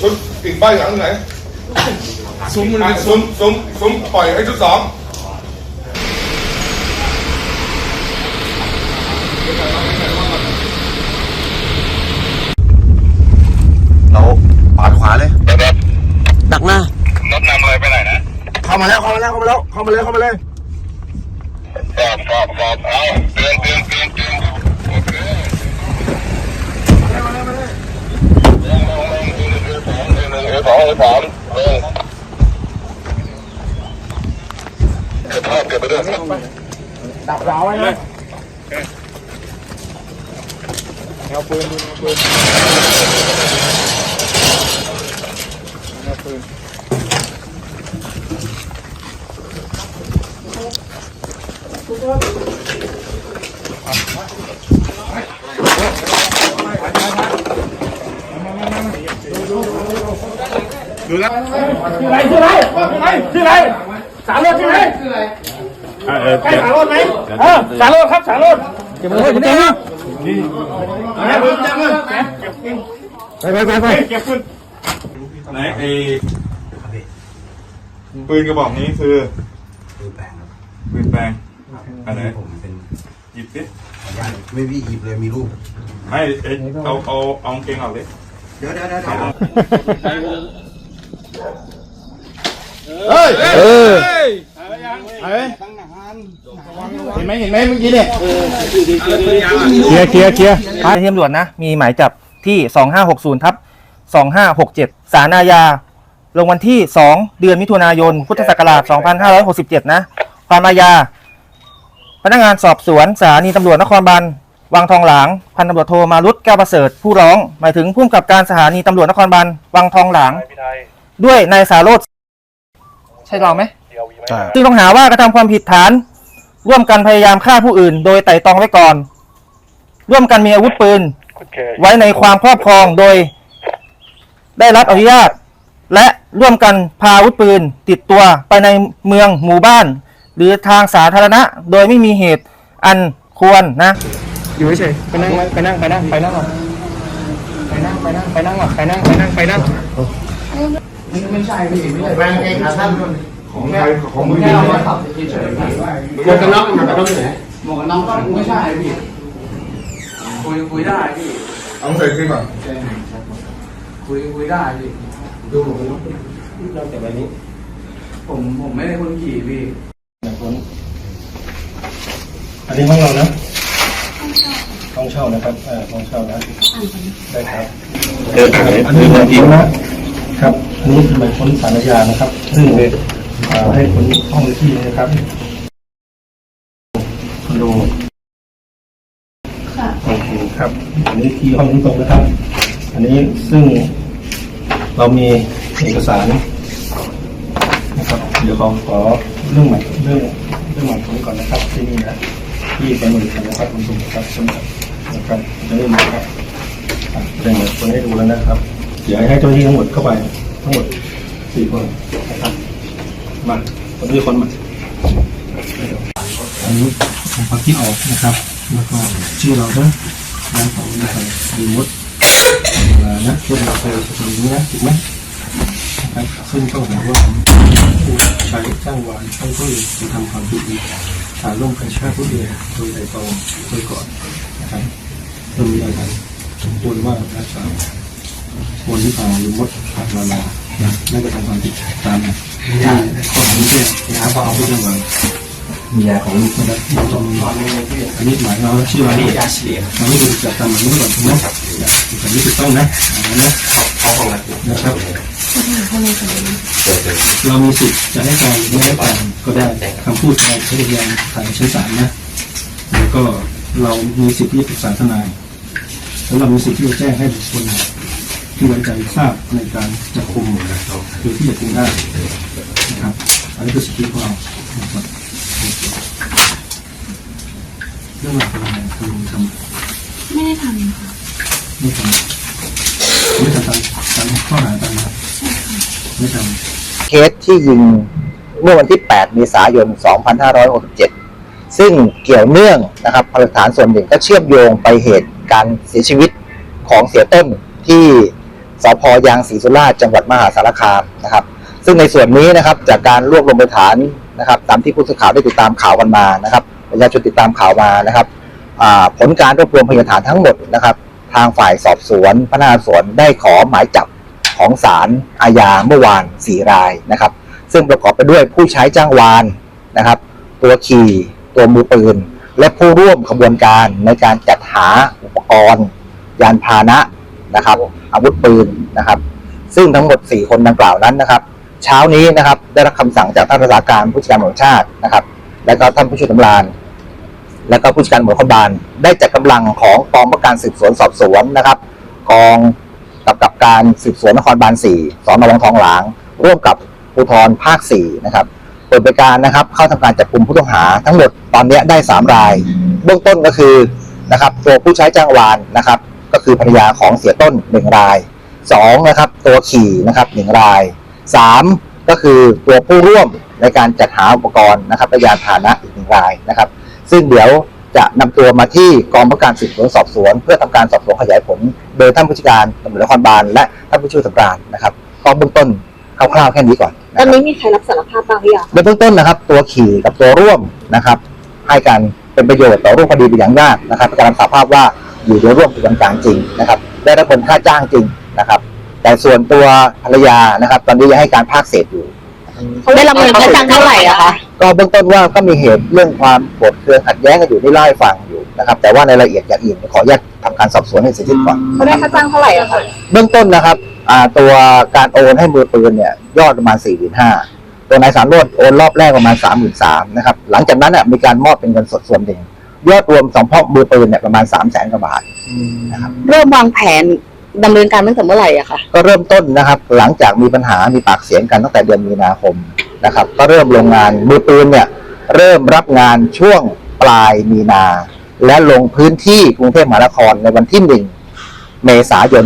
ชุดอีกบ้านหลังไหนซุ้มมันซุ้มซุ้มซุ้มปล่อยให้ชุดสองเราปาดขวาเลยดักหน้ารถนำอะไรไปไหนนะเข้ามาแล้วเข้ามาแล้วเข้ามาแล้วเข้ามาเลยเข้ามาเลยสอบสอบสอบเอาเตือนเตือนเตือนเตือนโอเคลงลงลงหนึ่งส องหนึ่งหนึ่งสองสามลงเก็บภาพเก็บไปด้วยดักขวาไว้นะชื่ออะ ไรชื่ออะไรชื่ออะไรชื่ออะไรสารโรดใช่ไหมใช่สารโรดไหมเออสารโรดครับสารโรดเก็บมือเก็บมือเก็บมือไปไปไปไปเก็บมือไหนไอปืนกระบอกนี้คือปืนแปลงครับปืนแปลงอันไหนผมเป็นหยิบสิขออนุญาตไม่พี่หยิบเลยมีรูปไม่เอ้ยเอาเอาเอากางเกงออกดิเดี๋ยวเดี๋ยวเดี๋ยวเดี๋ยว เฮ้ยเออเห็นไหมเห็นไหมเมื่อกี้เนี่ยเคลียร์เคลียร์เคลียร์เจ้าหน้าที่ตำรวจนะ มีหมายจับที่ 2560ทับ2567 สารอาญา ลงวันที่ 2 เดือนมิถุนายน พุทธศักราช 2567 นะ ความอาญา พนักงานสอบสวนสถานีตำรวจนครบาลวังทองหลาง พันตำรวจโทมารุตแก้วประเสริฐผู้ร้อง หมายถึงผู้กำกับการสถานีตำรวจนครบาลวังทองหลาง ด้วยนายสาโรธใช่เราไหมใช่ซึ่งต้องหาว่ากระทำความผิดฐาน ร่วมกันพยายามฆ่าผู้อื่น โดยไตร่ตรองไว้ก่อน ร่วมกันมีอาวุธปืน ไว้ในความครอบครองโดย ได้รับอนุญาต และร่วมกันพาอาวุธปืน ติดตัวไปในเมืองหมู่บ้าน หรือทางสาธารณะ โดยไม่มีเหตุอันควรนะ อยู่เฉยๆไปนั่งไว้ไปนั่งไปนั่งไปนั่งก่อนไปนั่งไปนั่งไปนั่งก่อนไปนั่งไปนั่งไปนั่ง ของใครของมือยิงหมวกกันน็อกหมวกกันน็อกไหนหมวกกันน็อกไม่ใช่พี่คุยคุยได้พี่เอาใส่ขึ้นมาคุยคุยได้พี่ดูหมวกกันน็อกเราแต่ใบนี้ผมผมไม่ได้คนขี่พี่คนอันนี้ห้องเรานะห้องเช่านะครับเอ่อห้องเช่านะได้ครับเดินอันนี้หมายค้นนะครับ อันนี้หมายค้นสารยานะครับ ซึ่งเอ่อให้ค้นห้องที่นะครับคอนโดโอเคครับ อันนี้ที่ห้องที่ตรงนะครับ อันนี้ซึ่งเรามีเอกสารนะครับ เดี๋ยวขอขอเรื่องหมายเรื่องเรื่องหมายค้นก่อนนะครับ ที่นี่นะที่เป็นบริษัทนะครับคุณผู้ชมครับสำหรับนะครับจะได้มาครับอะแจ้งหมายคนให้ดูแล้วนะครับ เดี๋ยวให้เจ้าหน้าที่ทั้งหมดเข้าไป ทั้งหมดสี่คนนะครับมาคนที่คนมาอันนี้ผมพักที่ออกนะครับ แล้วก็ชื่อเราด้วยนามของนะครับดีมดเอ่อนะที่เราเคยทำนี้นะถูกไหมนะครับซึ่งต้องหาว่าผู้ใช้จ้างวานให้ผู้อื่นกระทำความผิดอีกฐานร่วมกันฆ่าผู้อื่นโดยไตรตรองโดยก่อนนะครับเรามีอะไรสมควรว่านะครักษา ควรที่ผ่านหรือมดผ่านเวลานะไม่กระทำความผิดตามที่ข้อหาที่เจ้นะครับก็เอาผู้จังหวัดมียาของลูกนะครับต้องมีอันนี้หมายเราชื่อว่านี่ยาเฉียเราไม่ดูจากตามมายนี้ก่อนถูกไหมอันนี้ถูกต้องนะอันนี้นะนะครับเรามีสิทธิ์จะให้การหรือไม่ให้การก็ได้คำพูดการใช้พยานทางชั้นศาลนะแล้วก็เรามีสิทธิ์ที่จะปรึกษาทนายแล้วเรามีสิทธิ์ที่จะแจ้งให้บุคคล ที่ไว้ใจทราบในการจับกุมหรือที่จะกุมได้นะครับอันนี้คือสิทธิของเรานะครับเรื่องราวเป็นยังไงคุณทำไม่ได้ทำค่ะไม่ทำไม่ทำตามตามข้อหาตามนะครับไม่ทำเคสที่ยิงเมื่อวันที่ 8 เมษายน 2567 ซึ่งเกี่ยวเนื่องนะครับพยานหลักฐานส่วนหนึ่งก็เชื่อมโยงไปเหตุการเสียชีวิตของเสียเต้นที่ สพยางศรีสุราษฎร์จังหวัดมหาสารคามนะครับ ซึ่งในส่วนนี้นะครับจากการรวบรวมหลักฐานนะครับ ตามที่ผู้สื่อข่าวได้ติดตามข่าวกันมานะครับประชาชนติดตามข่าวมานะครับผลการรวบรวมพยานฐานทั้งหมดนะครับ ทางฝ่ายสอบสวนพนักงานสอบสวนได้ขอหมายจับของศาลอาญาเมื่อวาน 4 รายนะครับ ซึ่งประกอบไปด้วยผู้ใช้จ้างวานนะครับ ตัวขี่ตัวมือปืน และผู้ร่วมขบวนการในการจัดหาอุปกรณ์ ยานพาหนะ นะครับ อาวุธปืนนะครับ ซึ่งทั้งหมด 4 คนดังกล่าวนั้นนะครับ เช้านี้นะครับได้รับคำสั่งจากท่านรักษาการผู้จัดการตำรวจชาตินะครับ และก็ท่านผู้ช่วยตำรานและก็ผู้จัดการตำรวจนครบาลได้จัดกำลังของกองประการสืบสวนสอบสวนนะครับกองกำกับการสืบสวนนครบาล4สอนอวังทองหลาง ร่วมกับภูธรภาค4นะครับเปิดบริการนะครับ เข้าทำการจับกลุ่มผู้ต้องหา ทั้งหมดตอนนี้ได้ 3 ราย เบื้องต้นก็คือนะครับตัวผู้ใช้จ้างวานนะครับ ก็คือภรรยาของเสียต้น1ราย2นะครับตัวขี่นะครับ1ราย3ก็คือตัวผู้ร่วมในการจัดหาอุปกรณ์นะครับและยานพาหนะอีกหนึ่งรายนะครับ ซึ่งเดี๋ยวจะนำตัวมาที่กองประการสืบสวนสอบสวน เพื่อทำการสอบสวนขยายผล โดยท่านผู้จัดการตำรวจนครบาลและท่านผู้ช่วยสำราญนะครับก็เบื้องต้นคร่าวๆแค่นี้ก่อนตอนะนครับนี้มีใครรับสารภาพบ้างหรือยังโดยเบื้องต้นนะครับ ตัวขี่กับตัวร่วมนะครับ ให้การเป็นประโยชน์ต่อรูปคดีเป็นอย่างมากนะครับการรับสารภาพว่า อยู่ในร่วมกระบวนการจริงนะครับ ได้รับเงินค่าจ้างจริงนะครับ แต่ส่วนตัวภรรยานะครับ ตอนนี้ยังให้การภาคเศษอยู่ ได้รับเงินค่าจ้างเท่าไหร่อะคะก็เบื้องต้นว่าก็มีเหตุเรื่องความโกรธเคืองขัดแย้งกันอยู่ที่เล่าให้ฟังอยู่นะครับ แต่ว่าในรายละเอียดอย่างอื่นขออนุญาตทำการสอบสวนให้เสร็จสิ้นก่อนเขาได้ค่าจ้างเท่าไหร่อะคะเบื้องต้นนะครับอ่าตัวการโอนให้มือปืนเนี่ยยอดประมาณ4 5 0 0 0ตัวนายสารโรดโอนรอบแรกประมาณ3 3 0 0 0นะครับ หลังจากนั้นน่ะมีการมอบเป็นเงินสดส่วนหนึ่ง ยอดรวมสองพ่อมือปืนเนี่ยประมาณ3 0 0 0 0 0กว่าบาทเริ่มวางแผนดำเนินการตั้งแต่เมื่อไหร่อะคะก็เริ่มต้นนะครับ หลังจากมีปัญหามีปากเสียงกันตั้งแต่เดือนมีนาคมนะครับ ก็เริ่มลงงานมือปืนเนี่ยเริ่มรับงานช่วงปลายมีนา และลงพื้นที่กรุงเทพมหานครในวันที่1เมษายน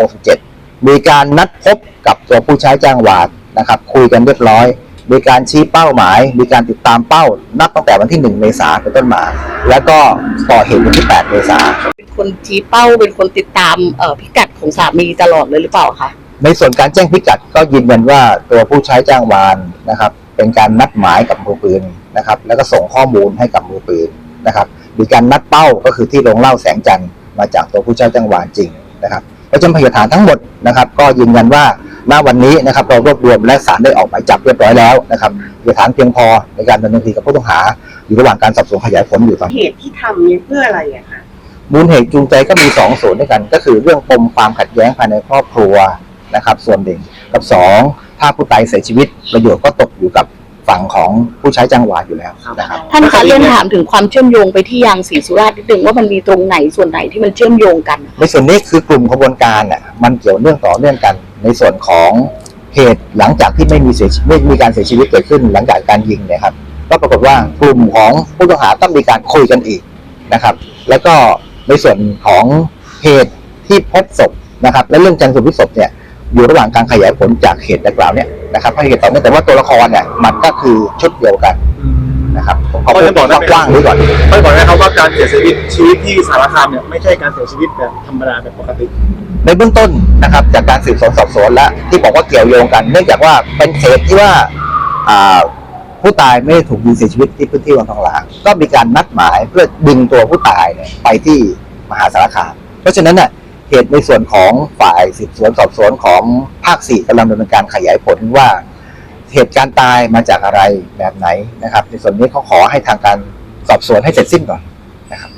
2567 มีการนัดพบกับตัวผู้ใช้จ้างวานนะครับ คุยกันเรียบร้อย มีการชี้เป้าหมาย มีการติดตามเป้า นับตั้งแต่วันที่ 1 เมษายนเป็นต้นมา แล้วก็ก่อเหตุวันที่ 8 เมษายนเป็นคนชี้เป้าเป็นคนติดตามเอ่อพิกัดของสามีตลอดเลยหรือเปล่าคะในส่วนการแจ้งพิกัดก็ยืนยันว่าตัวผู้ใช้จ้างวานนะครับ เป็นการนัดหมายกับมือปืนนะครับ แล้วก็ส่งข้อมูลให้กับมือปืนนะครับมีการนัดเป้าก็คือที่โรงเหล่าแสงจันทร์มาจากตัวผู้ใช้จ้างวานจริงนะครับเพราะฉะนั้นพยานฐานทั้งหมดนะครับ ก็ยืนยันว่า ณวันนี้นะครับเรารวบรวมและศาลได้ออกหมายจับเรียบร้อยแล้วนะครับพยานฐานเพียงพอในการดำเนินคดีกับผู้ต้องหา อยู่ระหว่างการสอบสวนขยายผลอยู่ตอนนี้เหตุที่ทำเนี่ยเพื่ออะไรอะคะมูลเหตุจูงใจก็มีสองส่วนด้วยกัน ก็คือเรื่องปมความขัดแย้งภายในครอบครัวนะครับ ส่วนหนึ่งกับสองถ้าผู้ตายเสียชีวิตประโยชน์ก็ตกอยู่กับฝั่งของผู้ใช้จังหวะอยู่แล้วนะครับ ท่านคะเรียนถามถึงความเชื่อมโยงไปที่ยางศรีสุราษฎร์นิดนึงว่ามันมีตรงไหนส่วนไหนที่มันเชื่อมโยงกัน ในส่วนนี้คือกลุ่มขบวนการน่ะมันเกี่ยวเนื่องต่อเนื่องกัน ในส่วนของเหตุหลังจากที่ไม่มีเสียไม่มีการเสียชีวิตเกิดขึ้นหลังจากการยิงเนี่ยครับก็ปรากฏว่ากลุ่มของผู้ต้องหาต้องมีการคุยกันอีกนะครับ แล้วก็ในส่วนของเหตุที่พบศพนะครับ และเรื่องจันทร์สุพิศพเนี่ยอยู่ระหว่างการขยายผลจากเหตุดังกล่าวเนี่ยนะครับให้เหตุต่อเนื่องแต่ว่าตัวละครเนี่ยมันก็คือชุดเดียวกัน นะครับผมขอพูดกว้างๆนี้ก่อนไม่บอกนะครับว่าการเสียชีวิตชีวิตที่สารคามเนี่ยไม่ใช่การเสียชีวิตแบบธรรมดาแบบปกติในเบื้องต้นนะครับ จากการสืบสวนสอบสวนและที่บอกว่าเกี่ยวโยงกัน เนื่องจากว่าเป็นเหตุที่ว่าอ่าผู้ตายไม่ได้ถูกยิงเสียชีวิตที่พื้นที่วังทองหลางก็มีการนัดหมายเพื่อดึงตัวผู้ตายเนี่ยไปที่มหาสารคาม เพราะฉะนั้นเนี่ยเหตุในส่วนของฝ่ายสืบสวนสอบสวนของภาคสี่กำลังดำเนินการขยายผลว่า เหตุการณ์ตายมาจากอะไรแบบไหนนะครับ ในส่วนนี้เขาขอให้ทางการสอบสวนให้เสร็จสิ้นก่อนนะครับ